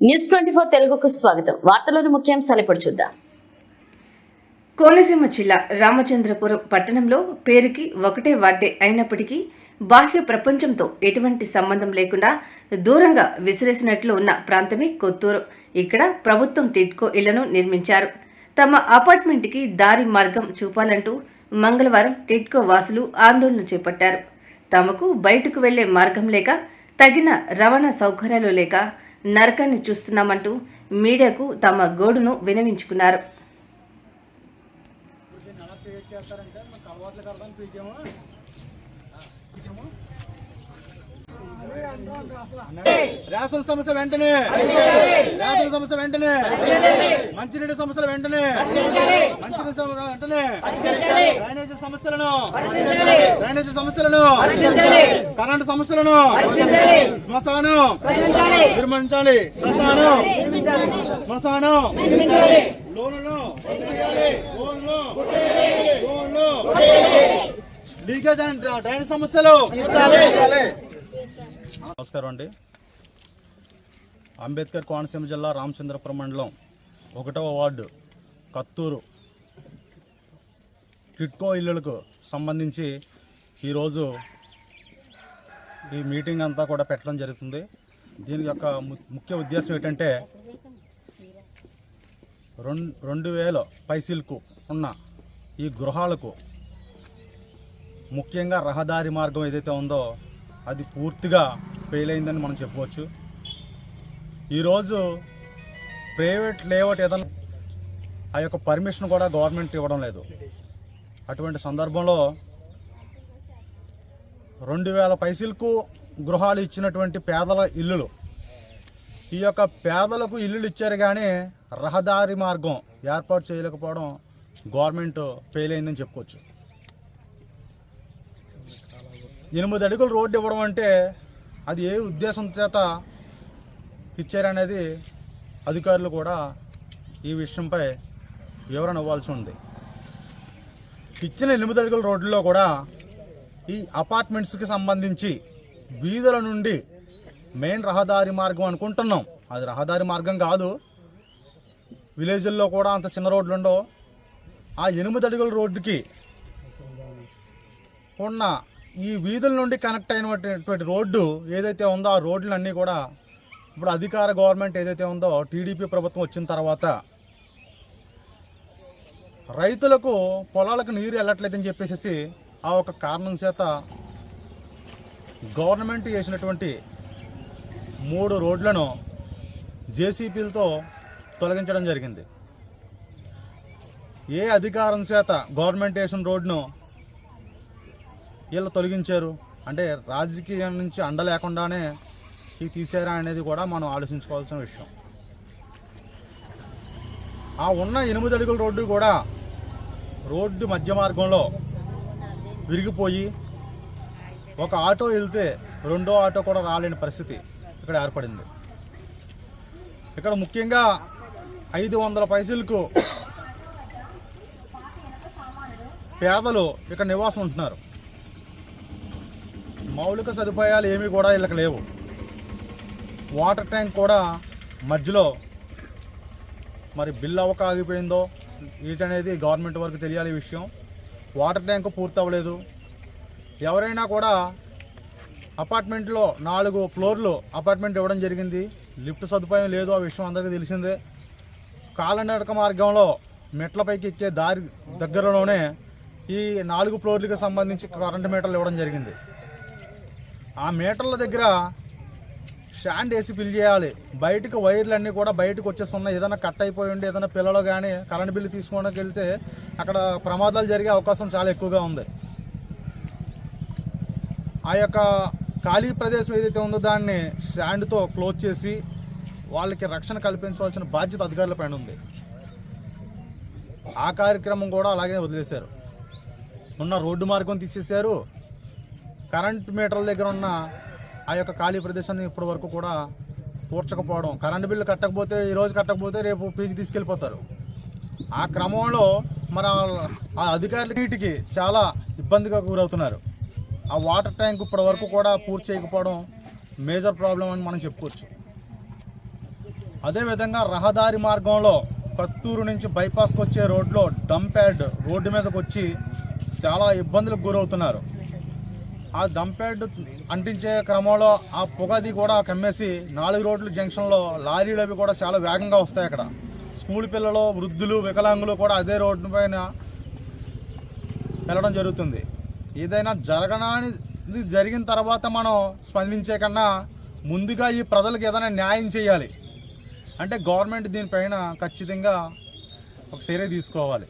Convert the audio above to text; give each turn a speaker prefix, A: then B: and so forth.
A: News twenty four తెలుగుకు స్వాగతం. వార్తలోని ముఖ్యాంశాలు ఇప్పుడు చూద్దాం.
B: కోనసీమ జిల్లా రామచంద్రపురం పట్టణంలో పేరుకి ఒకటే వార్డే అయినప్పటికీ బాహ్య ప్రపంచంతో ఎటువంటి సంబంధం లేకుండా దూరంగా విసిరేసినట్లు ఉన్న ప్రాంతమే కొత్తూరు. ఇక్కడ ప్రభుత్వం టిడ్కో ఇళ్ళను నిర్మించారు. తమ అపార్ట్మెంట్కి దారి మార్గం చూపాలంటూ మంగళవారం టిడ్కో వాసులు ఆందోళన చేపట్టారు. తమకు బయటకు వెళ్ళే మార్గం లేక తగిన రవాణా సౌకర్యాలు లేక నరకాన్ని చూస్తున్నామంటూ మీడియాకు తమ గోడును వినవించుకున్నారు.
C: రేషన్ సమస్య వెంటనే. రేషన్ సమస్య వెంటనే. మంచినీటి సమస్యలు వెంటనే. మంచినీటి సమస్యలు వెంటనే. డ్రైనేజీ సమస్యలను. డ్రైనేజీ సమస్యలను. కరెంటు సమస్యలను. శ్మశానం. నిర్మించాలి. శ్మశానం. శ్మశానం. లోన్లు. లోన్లు. లీకేజ్ అండ్ డ్రైనేజ్ సమస్యలు. నమస్కారం అండి. అంబేద్కర్ కోనసీమ జిల్లా రామచంద్రపురం మండలం ఒకటవ వార్డు కత్తూరు టిట్కో ఇల్లులకు సంబంధించి ఈరోజు ఈ మీటింగ్ అంతా కూడా పెట్టడం జరుగుతుంది. దీని యొక్క ము- ముఖ్య ఉద్దేశం ఏంటంటే రెండు రెండు వేల పైసీలకు ఉన్న ఈ గృహాలకు ముఖ్యంగా రహదారి మార్గం ఏదైతే ఉందో అది పూర్తిగా ఫెయిల్ అయిందని మనం చెప్పవచ్చు. ఈరోజు ప్రైవేట్ లేఅవుట్ ఏదైనా ఆ యొక్క పర్మిషన్ కూడా గవర్నమెంట్ ఇవ్వడం లేదు. అటువంటి సందర్భంలో రెండు వేల పైసలకు గృహాలు ఇచ్చినటువంటి పేదల ఇల్లులు. ఈ యొక్క పేదలకు ఇల్లులు ఇచ్చారు కానీ రహదారి మార్గం ఏర్పాటు చేయలేకపోవడం గవర్నమెంట్ ఫెయిల్ అయిందని చెప్పుకోవచ్చు. ఎనిమిది అడుగులు రోడ్డు ఇవ్వడం అంటే అది ఏ ఉద్దేశం చేత ఇచ్చారనేది అధికారులు కూడా ఈ విషయంపై వివరణ ఇవ్వాల్సి ఉంది. ఇచ్చిన ఎనిమిది అడుగుల రోడ్డులో కూడా ఈ అపార్ట్మెంట్స్కి సంబంధించి వీధుల నుండి మెయిన్ రహదారి మార్గం అనుకుంటున్నాం. అది రహదారి మార్గం కాదు. విలేజ్ల్లో కూడా అంత చిన్న రోడ్లు ఉండవు. ఆ ఎనిమిది అడుగుల రోడ్డుకి ఉన్న ఈ వీధుల నుండి కనెక్ట్ అయినటువంటి రోడ్డు ఏదైతే ఉందో ఆ రోడ్లన్నీ కూడా ఇప్పుడు అధికార గవర్నమెంట్ ఏదైతే ఉందో టీడీపీ ప్రభుత్వం వచ్చిన తర్వాత రైతులకు పొలాలకు నీరు వెళ్ళట్లేదని చెప్పేసి ఆ ఒక కారణం చేత గవర్నమెంట్ చేసినటువంటి మూడు రోడ్లను జేసీపీలతో తొలగించడం జరిగింది. ఏ అధికారం చేత గవర్నమెంట్ వేసిన రోడ్ను వీళ్ళు తొలగించారు. అంటే రాజకీయం నుంచి అండ లేకుండానే ఈ తీసారా అనేది కూడా మనం ఆలోచించుకోవాల్సిన విషయం. ఆ ఉన్న ఎనిమిది అడుగుల రోడ్డు కూడా రోడ్డు మధ్య మార్గంలో విరిగిపోయి ఒక ఆటో వెళ్తే రెండో ఆటో కూడా రాలేని పరిస్థితి ఇక్కడ ఏర్పడింది. ఇక్కడ ముఖ్యంగా ఐదు వందల పైసలకు పేదలు ఇక్కడ నివాసం ఉంటున్నారు. మౌలిక సదుపాయాలు ఏమీ కూడా వీళ్ళకి లేవు. వాటర్ ట్యాంక్ కూడా మధ్యలో మరి బిల్ అవ్వక ఆగిపోయిందో వీటనేది గవర్నమెంట్ వరకు తెలియాలి విషయం. వాటర్ ట్యాంక్ పూర్తి అవ్వలేదు ఎవరైనా కూడా అపార్ట్మెంట్లో నాలుగు ఫ్లోర్లు అపార్ట్మెంట్ ఇవ్వడం జరిగింది. లిఫ్ట్ సదుపాయం లేదు ఆ విషయం అందరికీ తెలిసిందే. కాలనడక మార్గంలో మెట్లపైకి ఎక్కే దారి దగ్గరలోనే ఈ నాలుగు ఫ్లోర్లకు సంబంధించి కరెంటు మీటర్లు ఇవ్వడం జరిగింది. ఆ మీటర్ల దగ్గర స్టాండ్ వేసి ఫిల్ చేయాలి. బయటకు వైర్లు అన్నీ కూడా బయటకు వచ్చేస్తున్నాయి. ఏదైనా కట్ అయిపోయి ఉండి ఏదైనా పిల్లలు కానీ కరెంట్ బిల్లు తీసుకోవడానికి వెళ్తే అక్కడ ప్రమాదాలు జరిగే అవకాశం చాలా ఎక్కువగా ఉంది. ఆ యొక్క ఖాళీ ప్రదేశం ఏదైతే ఉందో దాన్ని స్టాండ్తో క్లోజ్ చేసి వాళ్ళకి రక్షణ కల్పించవలసిన బాధ్యత అధికారుల పైన ఉంది. ఆ కార్యక్రమం కూడా అలాగే వదిలేశారు. ఉన్న రోడ్డు మార్గం తీసేశారు. కరెంట్ మీటర్ల దగ్గర ఉన్న ఆ యొక్క ఖాళీ ప్రదేశాన్ని ఇప్పటి వరకు కూడా పూడ్చకపోవడం కరెంటు బిల్లు కట్టకపోతే ఈరోజు కట్టకపోతే రేపు పీజీ తీసుకెళ్ళిపోతారు. ఆ క్రమంలో మన ఆ అధికారులు నీటికి చాలా ఇబ్బందిగా గురవుతున్నారు. ఆ వాటర్ ట్యాంక్ ఇప్పటి వరకు కూడా పూర్తి చేయకపోవడం మేజర్ ప్రాబ్లం అని మనం చెప్పుకోవచ్చు. అదేవిధంగా రహదారి మార్గంలో కత్తూరు నుంచి బైపాస్కి వచ్చే రోడ్లో డంప్ యాడ్ రోడ్డు మీదకి వచ్చి చాలా ఇబ్బందులకు గురవుతున్నారు. ఆ దంపేడ్ అంటించే క్రమంలో ఆ పొగది కూడా కమ్మేసి నాలుగు రోడ్ల జంక్షన్లో లారీలు అవి కూడా చాలా వేగంగా వస్తాయి అక్కడ. స్కూల్ పిల్లలు వృద్ధులు వికలాంగులు కూడా అదే రోడ్డు పైన వెళ్ళడం జరుగుతుంది. ఏదైనా జరగడానికి జరిగిన తర్వాత మనం స్పందించే కన్నా ముందుగా ఈ ప్రజలకు ఏదైనా న్యాయం చేయాలి. అంటే గవర్నమెంట్ దీనిపైన ఖచ్చితంగా ఒక చర్య తీసుకోవాలి.